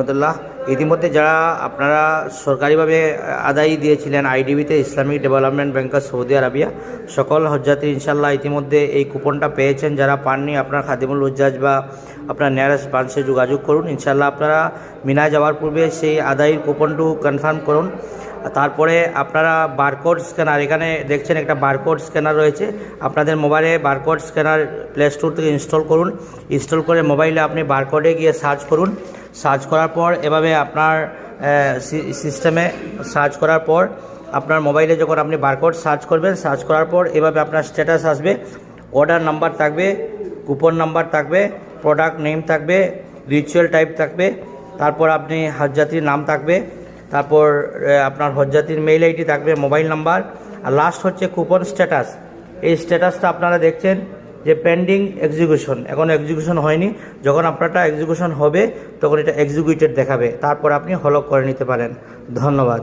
রহমতুল্লাহ, ইতিমধ্যে যারা আপনারা সরকারিভাবে আদায় দিয়েছিলেন আইডিবিতে Islamic Development Bank of Saudi Arabia, সকল হজযাত্রী ইনশাল্লাহ ইতিমধ্যে এই কুপনটা পেয়েছেন। যারা পাননি, আপনার খাদিমুল উজ্জাজ বা আপনার নিয়ারেস্ট ব্রাঞ্চে যোগাযোগ করুন। ইনশাল্লাহ আপনারা মিনায় যাওয়ার পূর্বে সেই আদায়ের কুপনটু কনফার্ম করুন। তারপরে আপনারা বারকোড স্ক্যানার এখানে দেখছেন একটা বারকোড স্ক্যানার রয়েছে। আপনাদের মোবাইলে বারকোড স্ক্যানার প্লে স্টোর থেকে ইনস্টল করুন। ইনস্টল করে মোবাইলে আপনি বারকোডে গিয়ে সার্চ করুন। সার্চ করার পর এভাবে আপনার সিস্টেমে সার্চ করার পর আপনার মোবাইলে যখন আপনি বারকোড সার্চ করবেন, সার্চ করার পর এভাবে আপনার স্ট্যাটাস আসবে। অর্ডার নাম্বার থাকবে, কুপন নাম্বার থাকবে, প্রোডাক্ট নেম থাকবে, রিচুয়াল টাইপ থাকবে, তারপর আপনি হজযাত্রীর নাম থাকবে, তারপর আপনার হজযাত্রীর মেইল আইডি থাকবে, মোবাইল নাম্বার, আর লাস্ট হচ্ছে কুপন স্ট্যাটাস। এই স্ট্যাটাসটা আপনারা দেখছেন যে পেন্ডিং এক্সিকিউশন এখন এক্সিকিউশন হয়নি, যখন আপনারটা এক্সিকিউশন হবে, তখন এটা এক্সিকিউটেড দেখাবে, তারপর আপনি হলক করে নিতে পারেন। ধন্যবাদ।